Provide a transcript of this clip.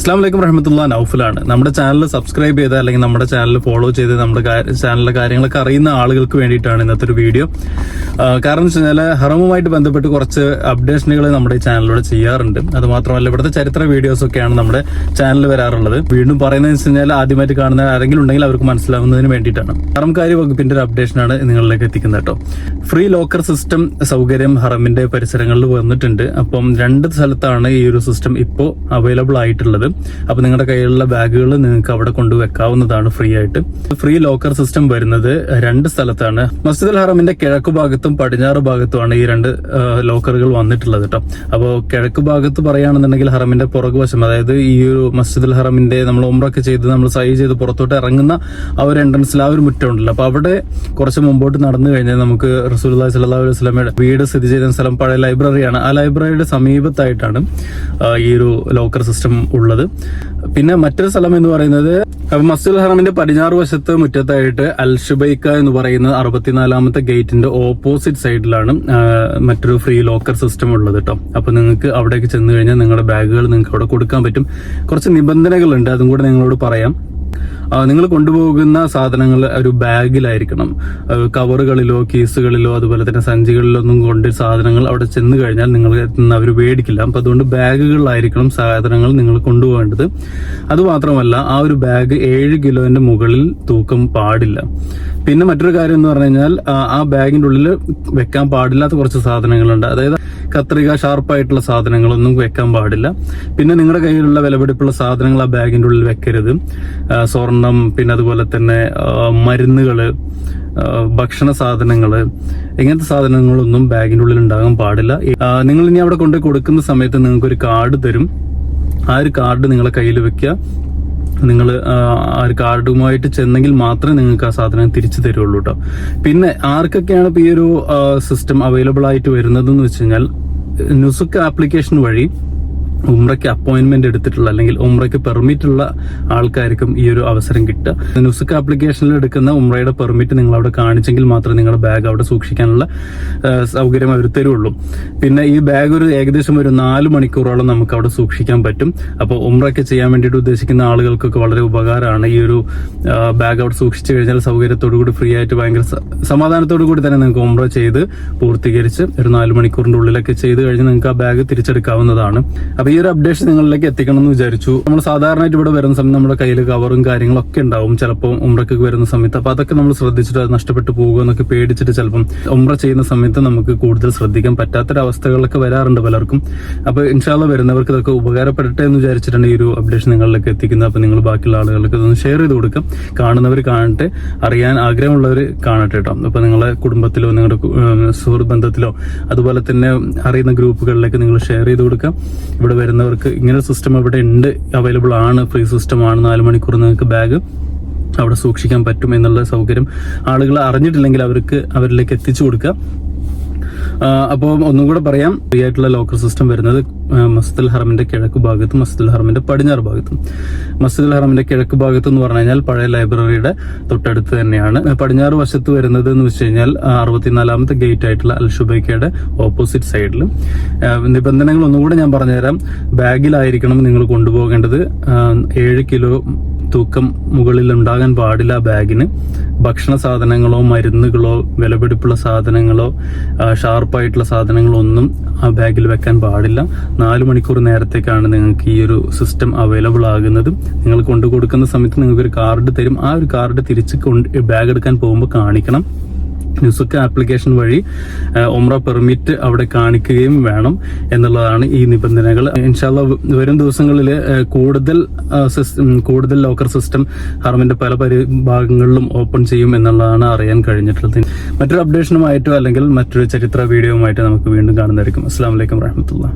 അസ്ലാം വലൈക്കും റഹമത്തുള്ള നൌഫലാണ്. നമ്മുടെ ചാനൽ സബ്സ്ക്രൈബ് ചെയ്ത് അല്ലെങ്കിൽ നമ്മുടെ ചാനൽ ഫോളോ ചെയ്ത് നമ്മുടെ ചാനലിലെ കാര്യങ്ങളൊക്കെ അറിയുന്ന ആളുകൾക്ക് വേണ്ടിയിട്ടാണ് ഇന്നത്തെ ഒരു വീഡിയോ കാരണം എന്ന് വെച്ചാൽ ഹറമുമായിട്ട് ബന്ധപ്പെട്ട് കുറച്ച് അപ്ഡേഷനുകൾ നമ്മുടെ ഈ ചാനലിലൂടെ ചെയ്യാറുണ്ട്. അത് മാത്രമല്ല ഇവിടുത്തെ ചരിത്ര വീഡിയോസ് ഒക്കെയാണ് നമ്മുടെ ചാനലിൽ വരാറുള്ളത്. വീണ്ടും പറയുന്നത് വെച്ച് കഴിഞ്ഞാൽ ആദ്യമായിട്ട് കാണുന്ന ആരെങ്കിലും ഉണ്ടെങ്കിൽ അവർക്ക് മനസ്സിലാവുന്നതിന് വേണ്ടിയിട്ടാണ്. ഹറംകാരി വകുപ്പിന്റെ ഒരു അപ്ഡേഷനാണ് നിങ്ങളിലേക്ക് എത്തിക്കുന്നത് കേട്ടോ. ഫ്രീ ലോക്കർ സിസ്റ്റം സൗകര്യം ഹറമിന്റെ പരിസരങ്ങളിൽ വന്നിട്ടുണ്ട്. അപ്പം രണ്ട് സ്ഥലത്താണ് ഈ ഒരു സിസ്റ്റം ഇപ്പോൾ അവൈലബിൾ ആയിട്ടുള്ളത്. അപ്പൊ നിങ്ങളുടെ കയ്യിലുള്ള ബാഗുകൾ നിങ്ങൾക്ക് അവിടെ കൊണ്ടുവെക്കാവുന്നതാണ് ഫ്രീ ആയിട്ട്. ഫ്രീ ലോക്കർ സിസ്റ്റം വരുന്നത് രണ്ട് സ്ഥലത്താണ്. മസ്ജിദ് അൽ ഹറമിന്റെ കിഴക്ക് ഭാഗത്തും പടിഞ്ഞാറ് ഭാഗത്തുമാണ് ഈ രണ്ട് ലോക്കറുകൾ വന്നിട്ടുള്ളത് കേട്ടോ അപ്പോൾ കിഴക്ക് ഭാഗത്ത് പറയുകയാണെന്നുണ്ടെങ്കിൽ ഹറമിന്റെ പുറകു വശം അതായത് ഈ ഒരു മസ്ജിദ് അൽ ഹറമിന്റെ നമ്മൾ ഉമ്രൊക്കെ ചെയ്ത് നമ്മൾ സൈ ചെയ്ത് പുറത്തോട്ട് ഇറങ്ങുന്ന ആ ഒരു എൻട്രൻസിൽ ആ ഒരു മുറ്റമുണ്ടല്ലോ അപ്പൊ അവിടെ കുറച്ച് മുമ്പോട്ട് നടന്നു കഴിഞ്ഞാൽ നമുക്ക് റസൂൽ സല്ലല്ലാഹു അലൈഹി വസല്ലമയുടെ വീട് സ്ഥിതി ചെയ്യുന്ന സ്ഥലം പഴയ ലൈബ്രറിയാണ് ആ ലൈബ്രറിയുടെ സമീപത്തായിട്ടാണ് ഈ ഒരു ലോക്കർ സിസ്റ്റം ഉള്ളത്. പിന്നെ മറ്റൊരു സ്ഥലം എന്ന് പറയുന്നത് മസ്ജിദ് ഹറമിന്റെ പടിഞ്ഞാറ് വശത്ത് മുറ്റത്തായിട്ട് അൽ ഷുബൈക്ക എന്ന് പറയുന്ന അറുപത്തിനാലാമത്തെ ഗേറ്റിന്റെ ഓപ്പോസിറ്റ് സൈഡിലാണ് മറ്റൊരു ഫ്രീ ലോക്കർ സിസ്റ്റം ഉള്ളത് കേട്ടോ അപ്പൊ നിങ്ങൾക്ക് അവിടേക്ക് ചെന്ന് കഴിഞ്ഞാൽ നിങ്ങളുടെ ബാഗുകൾ നിങ്ങൾക്ക് അവിടെ കൊടുക്കാൻ പറ്റും. കുറച്ച് നിബന്ധനകളുണ്ട് അതും കൂടെ നിങ്ങളോട് പറയാം. നിങ്ങൾ കൊണ്ടുപോകുന്ന സാധനങ്ങൾ ഒരു ബാഗിലായിരിക്കണം. കവറുകളിലോ കേസുകളിലോ അതുപോലെ തന്നെ സഞ്ചികളിലോ ഒന്നും കൊണ്ട് സാധനങ്ങൾ അവിടെ ചെന്ന് കഴിഞ്ഞാൽ നിങ്ങൾ അവർ മേടിക്കില്ല. അപ്പൊ അതുകൊണ്ട് ബാഗുകളിലായിരിക്കണം സാധനങ്ങൾ നിങ്ങൾ കൊണ്ടുപോകേണ്ടത്. അതുമാത്രമല്ല ആ ഒരു ബാഗ് ഏഴ് കിലോന്റെ മുകളിൽ തൂക്കം പാടില്ല. പിന്നെ മറ്റൊരു കാര്യം എന്ന് പറഞ്ഞു കഴിഞ്ഞാൽ ആ, ബാഗിന്റെ ഉള്ളിൽ വെക്കാൻ പാടില്ലാത്ത കുറച്ച് സാധനങ്ങളുണ്ട്. അതായത് കത്രിക ഷാർപ്പായിട്ടുള്ള സാധനങ്ങളൊന്നും വെക്കാൻ പാടില്ല. പിന്നെ നിങ്ങളുടെ കയ്യിലുള്ള വിലപിടിപ്പുള്ള സാധനങ്ങൾ ആ ബാഗിന്റെ ഉള്ളിൽ വെക്കരുത്. സ്വർണം പിന്നെ അതുപോലെ തന്നെ മരുന്നുകൾ ഭക്ഷണ സാധനങ്ങൾ ഇങ്ങനത്തെ സാധനങ്ങളൊന്നും ബാഗിന്റെ ഉള്ളിൽ ഉണ്ടാകാൻ പാടില്ല. നിങ്ങൾ ഇനി അവിടെ കൊണ്ടുപോയി കൊടുക്കുന്ന സമയത്ത് നിങ്ങൾക്ക് ഒരു കാർഡ് തരും. ആ ഒരു കാർഡ് നിങ്ങളെ കയ്യിൽ വെക്കുക. നിങ്ങൾ ആ ഒരു കാർഡുമായിട്ട് ചെന്നെങ്കിൽ മാത്രമേ നിങ്ങൾക്ക് ആ സാധനം തിരിച്ചു തരുള്ളൂ കേട്ടോ പിന്നെ ആർക്കൊക്കെയാണ് ഇപ്പോൾ ഈ ഒരു സിസ്റ്റം അവൈലബിൾ ആയിട്ട് വരുന്നതെന്ന് വെച്ച് കഴിഞ്ഞാൽ നുസുക്ക് ആപ്ലിക്കേഷൻ വഴി ഉംറയ്ക്ക് അപ്പോയിന്റ്മെന്റ് എടുത്തിട്ടുള്ള അല്ലെങ്കിൽ ഉമ്രയ്ക്ക് പെർമിറ്റ് ഉള്ള ആൾക്കാർക്കും ഈ ഒരു അവസരം കിട്ടുക. നുസുക്ക് ആപ്ലിക്കേഷനിൽ എടുക്കുന്ന ഉമ്രയുടെ പെർമിറ്റ് നിങ്ങൾ അവിടെ കാണിച്ചെങ്കിൽ മാത്രമേ നിങ്ങളുടെ ബാഗ് അവിടെ സൂക്ഷിക്കാനുള്ള സൗകര്യം അവർ തരുള്ളൂ. പിന്നെ ഈ ബാഗ് ഒരു ഏകദേശം ഒരു നാല് മണിക്കൂറോളം നമുക്ക് അവിടെ സൂക്ഷിക്കാൻ പറ്റും. അപ്പോൾ ഉമ്രയ്ക്ക് ചെയ്യാൻ വേണ്ടിയിട്ട് ഉദ്ദേശിക്കുന്ന ആളുകൾക്കൊക്കെ വളരെ ഉപകാരമാണ് ഈ ഒരു ബാഗ് അവിടെ സൂക്ഷിച്ചു കഴിഞ്ഞാൽ സൗകര്യത്തോടു കൂടി ഫ്രീ ആയിട്ട് ഭയങ്കര സമാധാനത്തോടു കൂടി തന്നെ നിങ്ങൾക്ക് ഉമ്ര ചെയ്ത് പൂർത്തീകരിച്ച് ഒരു നാല് മണിക്കൂറിന്റെ ഉള്ളിലൊക്കെ ചെയ്ത് കഴിഞ്ഞ് നിങ്ങൾക്ക് ആ ബാഗ് തിരിച്ചെടുക്കാവുന്നതാണ്. ഒരു അപ്ഡേഷൻ നിങ്ങളിലേക്ക് എത്തിക്കണം എന്ന് വിചാരിച്ചു. നമ്മൾ സാധാരണയായിട്ട് ഇവിടെ വരുന്ന സമയത്ത് നമ്മുടെ കയ്യിൽ കവറും കാര്യങ്ങളൊക്കെ ഉണ്ടാവും. ചിലപ്പോൾ ഉമ്രക്ക് വരുന്ന സമയത്ത്. അപ്പൊ അതൊക്കെ നമ്മൾ ശ്രദ്ധിച്ചിട്ട് അത് നഷ്ടപ്പെട്ടു പോകുക എന്നൊക്കെ പേടിച്ചിട്ട് ചിലപ്പം ഉമ്ര ചെയ്യുന്ന സമയത്ത് നമുക്ക് കൂടുതൽ ശ്രദ്ധിക്കാൻ പറ്റാത്തൊരവസ്ഥകളിലൊക്കെ വരാറുണ്ട് പലർക്കും. അപ്പൊ ഇൻഷാല്ല വരുന്നവർക്ക് ഇതൊക്കെ ഉപകാരപ്പെടട്ടെ എന്ന് വിചാരിച്ചിട്ടാണ് ഈ ഒരു അപ്ഡേഷൻ നിങ്ങളിലേക്ക് എത്തിക്കുന്നത്. അപ്പൊ നിങ്ങൾ ബാക്കിയുള്ള ആളുകൾക്ക് ഇതൊന്ന് ഷെയർ ചെയ്ത് കൊടുക്കാം. കാണുന്നവർ കാണട്ടെ അറിയാൻ ആഗ്രഹമുള്ളവർ കാണട്ടെ കേട്ടോ. അപ്പൊ നിങ്ങളെ കുടുംബത്തിലോ നിങ്ങളുടെ സുഹൃത്ത് ബന്ധത്തിലോ അതുപോലെ തന്നെ അറിയുന്ന ഗ്രൂപ്പുകളിലേക്ക് നിങ്ങൾ ഷെയർ ചെയ്ത് കൊടുക്കാം. ഇവിടെ വരുന്നവർക്ക് ഇങ്ങനെ സിസ്റ്റം ഇവിടെ ഉണ്ട് അവൈലബിൾ ആണ് ഫ്രീ സിസ്റ്റം ആണ് നാല് മണിക്കൂർ നിങ്ങൾക്ക് ബാഗ് അവിടെ സൂക്ഷിക്കാൻ പറ്റും എന്നുള്ള സൗകര്യം ആളുകൾ അറിഞ്ഞിട്ടില്ലെങ്കിൽ അവർക്ക് അവരിലേക്ക് എത്തിച്ചു കൊടുക്കുക. അപ്പോൾ ഒന്നും കൂടെ പറയാം. ഫ്രീ ആയിട്ടുള്ള ലോക്കർ സിസ്റ്റം വരുന്നത് മസ്ജിദുൽ ഹറമിന്റെ കിഴക്ക് ഭാഗത്തും മസ്ജിദുൽ ഹറമിന്റെ പടിഞ്ഞാറ് ഭാഗത്തും. മസ്ജിദുൽ ഹറമിന്റെ കിഴക്ക് ഭാഗത്ത് എന്ന് പറഞ്ഞു കഴിഞ്ഞാൽ പഴയ ലൈബ്രറിയുടെ തൊട്ടടുത്ത് തന്നെയാണ്. പടിഞ്ഞാറ് വശത്ത് വരുന്നത് എന്ന് വെച്ച് കഴിഞ്ഞാൽ അറുപത്തിനാലാമത്തെ ഗേറ്റ് ആയിട്ടുള്ള അൽ ഷുബൈക്കയുടെ ഓപ്പോസിറ്റ് സൈഡിൽ നിബന്ധനകൾ ഒന്നുകൂടെ ഞാൻ പറഞ്ഞുതരാം. ബാഗിലായിരിക്കണം നിങ്ങൾ കൊണ്ടുപോകേണ്ടത്. ഏഴ് കിലോ തൂക്കം മുകളിൽ ഉണ്ടാകാൻ പാടില്ല ബാഗിന്. ഭക്ഷണ സാധനങ്ങളോ മരുന്നുകളോ വിലപിടിപ്പുള്ള സാധനങ്ങളോ ഷാർപ്പായിട്ടുള്ള സാധനങ്ങളോ ഒന്നും ആ ബാഗിൽ വെക്കാൻ പാടില്ല. നാല് മണിക്കൂർ നേരത്തേക്കാണ് നിങ്ങൾക്ക് ഈ ഒരു സിസ്റ്റം അവൈലബിൾ ആകുന്നത്. നിങ്ങൾ കൊണ്ടു കൊടുക്കുന്ന സമയത്ത് നിങ്ങൾക്ക് ഒരു കാർഡ് തരും. ആ ഒരു കാർഡ് തിരിച്ച് ബാഗ് എടുക്കാൻ പോകുമ്പോൾ കാണിക്കണം. ന്യൂസൊക്കെ ആപ്ലിക്കേഷൻ വഴി ഒമ്ര പെർമിറ്റ് അവിടെ കാണിക്കുകയും വേണം എന്നുള്ളതാണ് ഈ നിബന്ധനകൾ. ഇൻഷാല്ല വരും ദിവസങ്ങളിൽ കൂടുതൽ കൂടുതൽ ലോക്കർ സിസ്റ്റം ഹർമിന്റെ പല ഭാഗങ്ങളിലും ഓപ്പൺ ചെയ്യും എന്നുള്ളതാണ് അറിയാൻ കഴിഞ്ഞിട്ടുള്ളത്. മറ്റൊരു അപ്ഡേഷനുമായിട്ടോ അല്ലെങ്കിൽ മറ്റൊരു ചരിത്ര വീഡിയോയുമായിട്ട് നമുക്ക് വീണ്ടും കാണുന്നതായിരിക്കും. അസ്സാം വലൈക്കും വാഹമത്തുള്ള